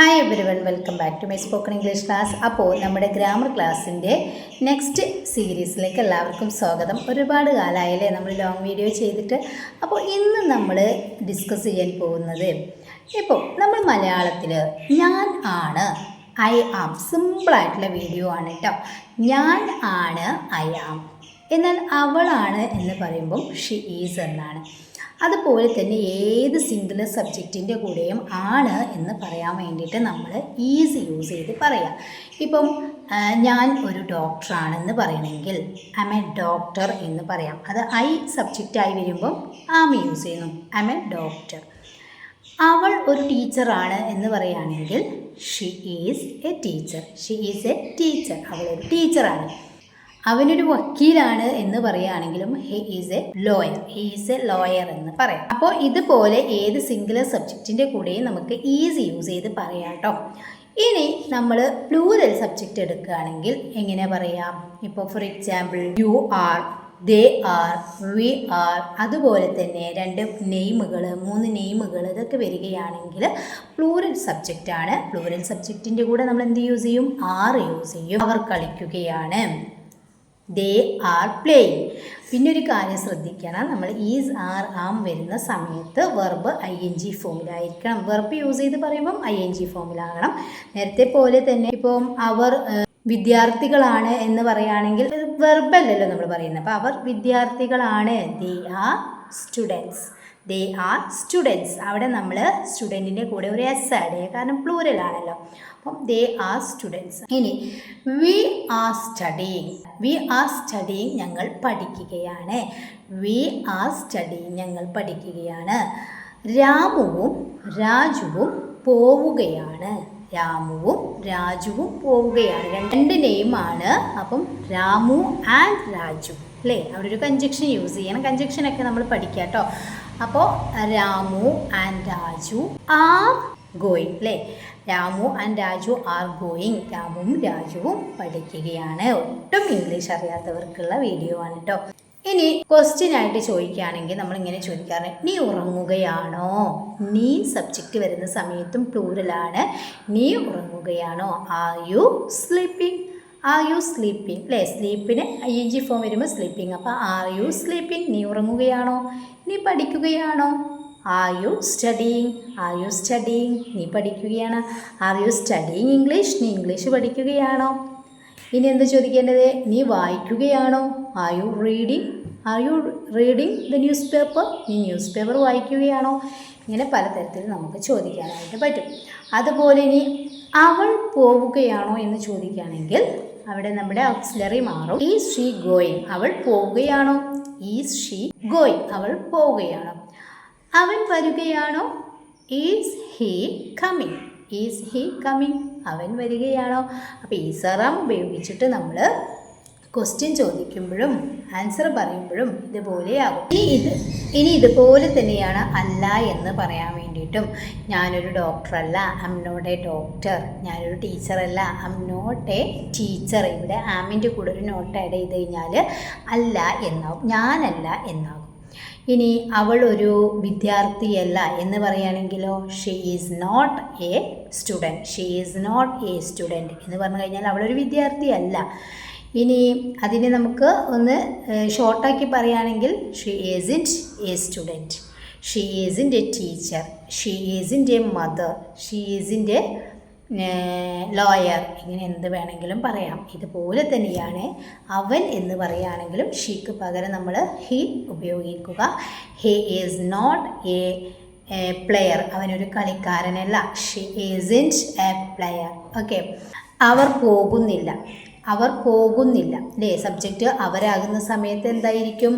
Hi everyone welcome back to my spoken English class അപ്പോൾ നമ്മുടെ grammar ക്ലാസ്സിന്റെ next സീരീസിലേക്ക് എല്ലാവർക്കും സ്വാഗതം. ഒരുപാട് കാലമായല്ലേ നമ്മൾ ലോങ് വീഡിയോ ചെയ്തിട്ട്. അപ്പോൾ ഇന്ന് നമ്മൾ ഡിസ്കസ് ചെയ്യാൻ പോകുന്നത് ഇപ്പോൾ നമ്മൾ മലയാളത്തിൽ ഞാൻ ആണ് ഐ ആം സിമ്പിളായിട്ടുള്ള വീഡിയോ ആണ് കേട്ടോ ഞാൻ ആണ് ഐ ആം എന്നാൽ അവളാണ് എന്ന് പറയുമ്പോൾ ഷി ഈസ് എന്നാണ്. അതുപോലെ തന്നെ ഏത് സിംഗുലർ സബ്ജക്റ്റിന്റെ കൂടെയും ആണ് എന്ന് പറയാൻ വേണ്ടിയിട്ട് നമ്മൾ ഈസ് യൂസ് ചെയ്ത് പറയാം. ഇപ്പം ഞാൻ ഒരു ഡോക്ടറാണെന്ന് പറയണമെങ്കിൽ ഐ എ ഡോക്ടർ എന്ന് പറയാം. അത് ഐ സബ്ജക്റ്റായി വരുമ്പം ആം യൂസ് ചെയ്യുന്നു. ഐ എ ഡോക്ടർ അവൾ ഒരു ടീച്ചറാണ് എന്ന് പറയുകയാണെങ്കിൽ she is a teacher she is a teacher അവളൊരു ടീച്ചറാണ് അവനൊരു വക്കീലാണ് എന്ന് പറയുകയാണെങ്കിലും he is a lawyer he is a lawyer എന്ന് പറയാം. അപ്പോൾ ഇതുപോലെ ഏത് സിംഗുലർ സബ്ജക്റ്റിന്റെ കൂടെയും നമുക്ക് ഈസി യൂസ് ചെയ്ത് പറയാം കേട്ടോ ഇനി നമ്മൾ പ്ലൂരൽ സബ്ജക്റ്റ് എടുക്കുകയാണെങ്കിൽ എങ്ങനെ പറയാം? ഇപ്പോൾ for example you are they are we are അതുപോലെ തന്നെ രണ്ട് നെയിമുകൾ മൂന്ന് നെയിമുകൾ ഇതൊക്കെ വരികയാണെങ്കിൽ പ്ലൂറൽ സബ്ജക്റ്റാണ് പ്ലൂറൽ സബ്ജക്റ്റിന്റെ കൂടെ നമ്മൾ എന്ത് യൂസ് ചെയ്യും? ആർ യൂസ് ചെയ്യും. അവർ കളിക്കുകയാണ്. ദേ ആർ പ്ലേയിങ് പിന്നെ ഒരു കാര്യം ശ്രദ്ധിക്കണം. നമ്മൾ ഈസ് ആർ ആം വരുന്ന സമയത്ത് വെർബ് ഐ എൻ ജി ഫോമിലായിരിക്കണം വെർബ് യൂസ് ചെയ്ത് പറയുമ്പം ഐ എൻ ജി ഫോമിലാകണം നേരത്തെ പോലെ തന്നെ ഇപ്പം അവർ വിദ്യാർത്ഥികളാണ് എന്ന് പറയുകയാണെങ്കിൽ വെർബല്ലല്ലോ നമ്മൾ പറയുന്നത്. അപ്പോൾ അവർ വിദ്യാർത്ഥികളാണ്. They are students they are students അവിടെ നമ്മൾ സ്റ്റുഡന്റിന്റെ കൂടെ ഒരു എസ് ആഡ് ചെയ്യുക കാരണം പ്ലൂരൽ ആണല്ലോ. അപ്പം ദേ ആർ സ്റ്റുഡൻസ് ഇനി we are studying we are studying ഞങ്ങൾ പഠിക്കുകയാണ്. വി ആർ സ്റ്റഡിങ് ഞങ്ങൾ പഠിക്കുകയാണ്. രാമുവും രാജുവും പോവുകയാണ്. രാമുവും രാജുവും പോവുകയാണ്. രണ്ട് നെയിമാണ് അപ്പം രാമു ആൻഡ് രാജു. അല്ലേ? അവിടെ ഒരു കഞ്ചക്ഷൻ യൂസ് ചെയ്യണം. കഞ്ചക്ഷനൊക്കെ നമ്മൾ പഠിക്കാം കേട്ടോ അപ്പോൾ Ramu and Raju are going അല്ലേ? Ramu and Raju are going രാമുവും രാജുവും പഠിക്കുകയാണ്. ഒട്ടും ഇംഗ്ലീഷ് അറിയാത്തവർക്കുള്ള വീഡിയോ ആണ് കേട്ടോ ഇനി ക്വസ്റ്റ്യൻ ആയിട്ട് ചോദിക്കുകയാണെങ്കിൽ നമ്മൾ ഇങ്ങനെ ചോദിക്കാറ്. നീ ഉറങ്ങുകയാണോ? നീ സബ്ജക്റ്റ് വരുന്ന സമയത്തും പ്ലൂരലാണ് നീ ഉറങ്ങുകയാണോ? Are you sleeping are you sleeping അല്ലേ സ്ലീപ്പിന് ഐ ജി ഫോം വരുമ്പോൾ സ്ലീപ്പിംഗ് അപ്പോൾ ആർ യു സ്ലീപ്പിംഗ് നീ ഉറങ്ങുകയാണോ? നീ പഠിക്കുകയാണോ? Are you studying are you studying നീ പഠിക്കുകയാണ്. ആർ യു സ്റ്റഡിയിങ് ഇംഗ്ലീഷ് നീ ഇംഗ്ലീഷ് പഠിക്കുകയാണോ? ഇനി എന്ത് ചോദിക്കേണ്ടത്? നീ വായിക്കുകയാണോ? Are you reading are you reading the newspaper നീ ന്യൂസ് പേപ്പർ വായിക്കുകയാണോ? ഇങ്ങനെ പലതരത്തിൽ നമുക്ക് ചോദിക്കാനായിട്ട് പറ്റും. അതുപോലെ ഇനി അവൾ പോവുകയാണോ എന്ന് ചോദിക്കുകയാണെങ്കിൽ അവിടെ നമ്മുടെ ഓക്സിലറി മാറും. ഈസ് ഷീ ഗോയിങ് അവൾ പോവുകയാണോ? ഈസ് ഷീ ഗോയിങ് അവൾ പോവുകയാണോ. അവൻ വരികയാണോ? Is he coming is he coming അവൻ വരികയാണോ? അപ്പോൾ ഈസറാം ഉപയോഗിച്ചിട്ട് നമ്മൾ ക്വസ്റ്റ്യൻ ചോദിക്കുമ്പോഴും ആൻസർ പറയുമ്പോഴും ഇതുപോലെയാകും. ഇനി ഇത് ഇനി ഇതുപോലെ തന്നെയാണ് അല്ല എന്ന് പറയാൻ വേണ്ടിയിട്ടും ഞാനൊരു ഡോക്ടറല്ല ഐം നോട്ട് എ ഡോക്ടർ ഞാനൊരു ടീച്ചറല്ല ഐം നോട്ട് എ ടീച്ചർ ഇവിടെ ആമിന്റെ കൂടെ ഒരു നോട്ട് ആഡ് ചെയ്ത് കഴിഞ്ഞാൽ അല്ല എന്നാവും ഞാനല്ല എന്നാകും. ഇനി അവൾ ഒരു വിദ്യാർത്ഥിയല്ല എന്ന് പറയുകയാണെങ്കിലോ she is not a student she is not a student എന്ന് പറഞ്ഞു കഴിഞ്ഞാൽ അവളൊരു വിദ്യാർത്ഥിയല്ല. ഇനി അതിനെ നമുക്ക് ഒന്ന് ഷോർട്ടാക്കി പറയുകയാണെങ്കിൽ she isn't a student she isn't a teacher she isn't a mother she isn't a lawyer ഇങ്ങനെ എന്ത് വേണമെങ്കിലും പറയാം. ഇതുപോലെ തന്നെയാണ് അവൻ എന്ന് പറയുകയാണെങ്കിലും ഷീക്ക് പകരം നമ്മൾ ഹി ഉപയോഗിക്കുക. He is not a player അവനൊരു കളിക്കാരനല്ല. She isn't a player okay അവർ പോകുന്നില്ല. അവർ പോകുന്നില്ല. അല്ലേ സബ്ജക്റ്റ് അവരാകുന്ന സമയത്ത് എന്തായിരിക്കും?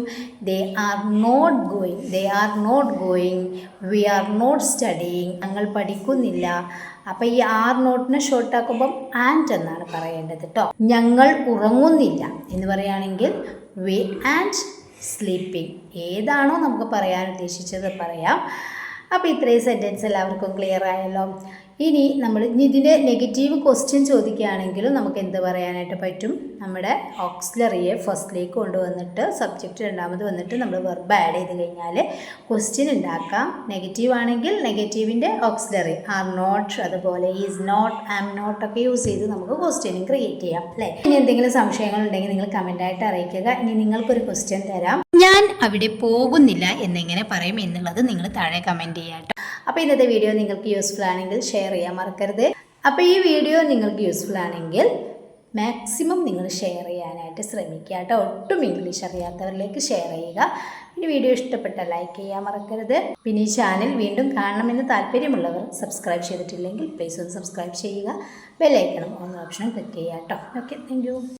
They are not going they are not going we are not studying ഞങ്ങൾ പഠിക്കുന്നില്ല. അപ്പം ഈ ആർ നോട്ടിനെ ഷോർട്ടാക്കുമ്പം ആൻഡ് എന്നാണ് പറയേണ്ടത് കേട്ടോ ഞങ്ങൾ ഉറങ്ങുന്നില്ല എന്ന് പറയുകയാണെങ്കിൽ വി ആൻഡ് സ്ലീപ്പിംഗ് ഏതാണോ നമുക്ക് പറയാൻ ഉദ്ദേശിച്ചത് പറയാം. അപ്പോൾ ഇത്രയും സെന്റൻസ് എല്ലാവർക്കും ക്ലിയർ ആയല്ലോ. ഇനി നമ്മൾ ഇതിന്റെ നെഗറ്റീവ് ക്വസ്റ്റ്യൻ ചോദിക്കുകയാണെങ്കിലും നമുക്ക് എന്ത് പറയാനായിട്ട് പറ്റും? നമ്മുടെ ഓക്സിലറിയെ ഫസ്റ്റിലേക്ക് കൊണ്ടുവന്നിട്ട് സബ്ജക്റ്റ് രണ്ടാമത് വന്നിട്ട് നമ്മൾ വെർബ് ആഡ് ചെയ്ത് കഴിഞ്ഞാൽ ക്വസ്റ്റ്യൻ ഉണ്ടാക്കാം. നെഗറ്റീവ് ആണെങ്കിൽ നെഗറ്റീവിന്റെ ഓക്സിലറി ആർ നോട്ട് അതുപോലെ ഈസ് നോട്ട് ആം നോട്ട് ഒക്കെ യൂസ് ചെയ്ത് നമുക്ക് ക്വസ്റ്റ്യനും ക്രിയേറ്റ് ചെയ്യാം അല്ലേ? ഇനി എന്തെങ്കിലും സംശയങ്ങളുണ്ടെങ്കിൽ നിങ്ങൾ കമന്റായിട്ട് അറിയിക്കുക. ഇനി നിങ്ങൾക്കൊരു ക്വസ്റ്റ്യൻ തരാം. ഞാൻ അവിടെ പോകുന്നില്ല എന്നെങ്ങനെ പറയും എന്നുള്ളത് നിങ്ങൾ താഴെ കമന്റ് ചെയ്യാട്ടോ അപ്പോൾ ഇന്നത്തെ വീഡിയോ നിങ്ങൾക്ക് യൂസ്ഫുൾ ആണെങ്കിൽ ഷെയർ ചെയ്യാൻ മറക്കരുത്. അപ്പോൾ ഈ വീഡിയോ നിങ്ങൾക്ക് യൂസ്ഫുൾ ആണെങ്കിൽ മാക്സിമം നിങ്ങൾ ഷെയർ ചെയ്യാനായിട്ട് ശ്രമിക്കുക കേട്ടോ. ഒട്ടും ഇംഗ്ലീഷ് അറിയാത്തവരിലേക്ക് ഷെയർ ചെയ്യുക. ഈ വീഡിയോ ഇഷ്ടപ്പെട്ട ലൈക്ക് ചെയ്യാൻ മറക്കരുത്. പിന്നെ ഈ ചാനൽ വീണ്ടും കാണണമെന്ന് താല്പര്യമുള്ളവർ സബ്സ്ക്രൈബ് ചെയ്തിട്ടില്ലെങ്കിൽ പ്ലീസ് ഒന്ന് സബ്സ്ക്രൈബ് ചെയ്യുക. ബെല്ലൈക്കണം ഓൺ ഓപ്ഷൻ ക്ലിക്ക് ചെയ്യാം കേട്ടോ. Okay thank